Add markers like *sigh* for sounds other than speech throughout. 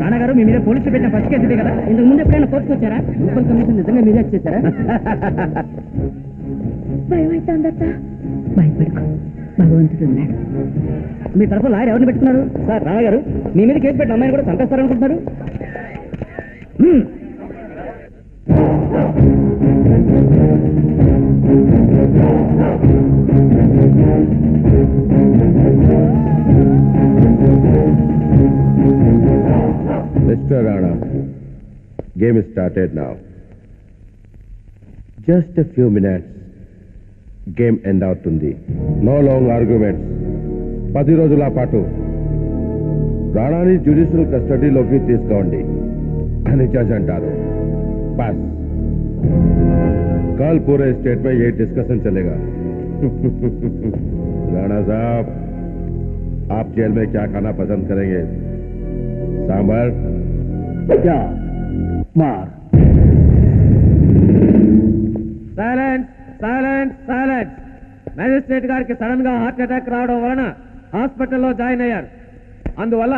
నాన్నగారు మీ మీద పోలీసులు పెట్టిన ఫస్ట్ కేసు కదా? ఇంతకు ముందు ఎప్పుడైనా కోర్టుకు వచ్చారా? మున్సిపల్ కమిషన్ నిజంగా మీరే చేశారా? భయం అవుతుందత్త భయపడుకో. భగవంతుడు ఉన్నాడు. మీ తరఫు లాయర్ ఎవరిని పెట్టుకున్నారు? సార్ నాన్నగారు మీ మీద కేసు పెట్టిన అమ్మాయిని కూడా చంపేస్తారనుకుంటున్నారు? హ్మ్. Mr. Rana, game is started now. Just a few minutes. Game end అవుతుంది నో లాంగ్ ఆర్గ్యుమెంట్స్ పది రోజుల పాటు రాణాని జ్యుడిషియల్ కస్టడీలోకి తీసుకోండి అని జడ్జ్ అంటారు బస్ कल पूरे स्टेट में ये डिस्कशन चलेगा *laughs* राणा साहब आप जेल में क्या खाना पसंद करेंगे सांभर యా. మార్ సైలెంట్ సైలెంట్ సైలెంట్ మేజిస్ట్రేట్ గారికి సడన్ గా హార్ట్ అటాక్ రావడం వలన హాస్పిటల్లో జాయిన్ అయ్యారు అందువల్ల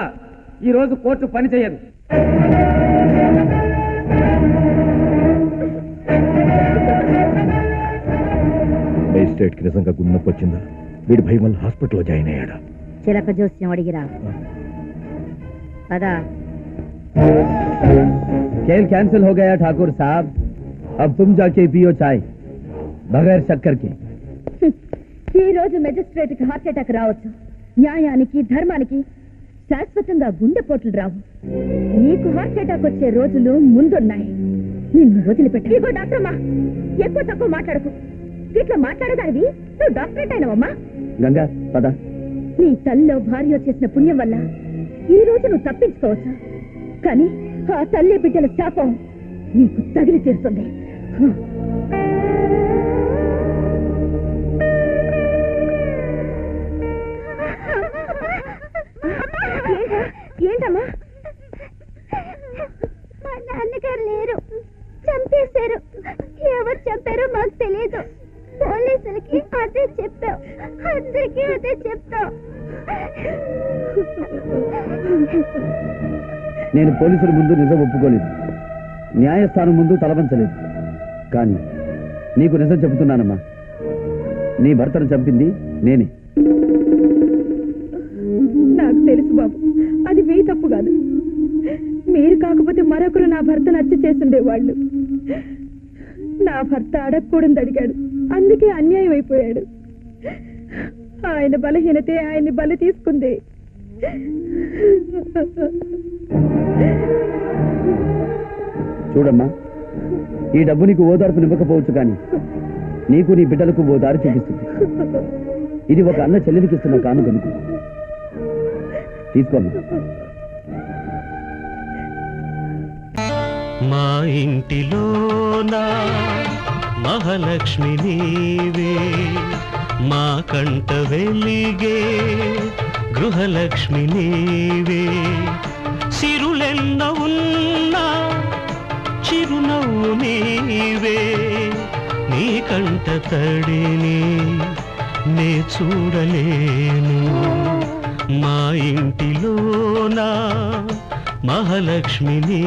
ఈ రోజు కోర్టు పని కి నిజంగా గుండె నొప్పి వచ్చిందా వీడి భయం వల్ల హాస్పిటల్లో జాయిన్ అయ్యాడా చిలక జోస్యం అడిగిరా పదా खेल कैंसिल हो गया ठाकुर साहब अब तुम जाके पियो चाय बगैर शक्कर के *laughs* ఈ రోజు మెజిస్ట్రేట్ కి హార్ట్ అటాక్ రావచ్చు న్యాయానికి ధర్మానికి శాశ్వతంగా గుండెపోట్లు రావు నీకు హార్ట్ అటాక్ వచ్చే రోజులు ముందున్నాయి నిన్ను వదిలిపెట్ట ఇగో డాక్టర్ అమ్మా ఎక్కువ తక్కువ మాట్లాడకు ఇట్లా మాట్లాడదానివి? నువ్వు డాక్టరేట్ అయినవమ్మా. గంగా పద. నీ తల్లిలో భార్య చేసిన పుణ్యం వల్ల ఈ రోజు నువ్వు తప్పించుకోవచ్చు? కానీ ఆ తల్లి బిడ్డల శాపం నీకు తగిలి తీరుతుంది. ఏంటమ్మా? మా నాన్నగారు లేరు. చంపేశారు. ఎవరు చంపారో మాకు తెలియదు. అదే చెప్పావు. అందరికీ అదే చెప్తావు నేను పోలీసుల ముందు నిజం ఒప్పుకోలేదు. న్యాయస్థానం ముందు తలవంచలేదు. కానీ నీకు నిజం చెబుతున్నానమ్మా. నీ భర్తను చంపింది నేనే. నాకు తెలుసు బాబు. అది మీ తప్పు కాదు. మీరు కాకపోతే మరొకరు నా భర్తను హత్య చేస్తుండేవాళ్ళు. నా భర్త అడగకూడదు అడిగాడు. అందుకే అన్యాయం అయిపోయాడు. ఆయన బలహీనతే ఆయన్ని బలి తీసుకుంది. చూడమ్మా ఈ డబ్బు నీకు ఓదార్పు నివ్వకపోవచ్చు కానీ నీకు నీ బిడ్డలకు ఓ దారి చూపిస్తుంది. ఇది ఒక అన్న చెల్లెలికి ఇస్తున్న కాను కనుక తీసుకోమ్మా. మా ఇంటిలోన మహాలక్ష్మి నీవే మా కంట వెలిగే గృహలక్ష్మి నీవే. సిరులెన్న ఉన్నా చిరునవ్వు నీవే నీ కంట తడిని నే చూడలేను. మా ఇంటిలోన మహాలక్ష్మి నీ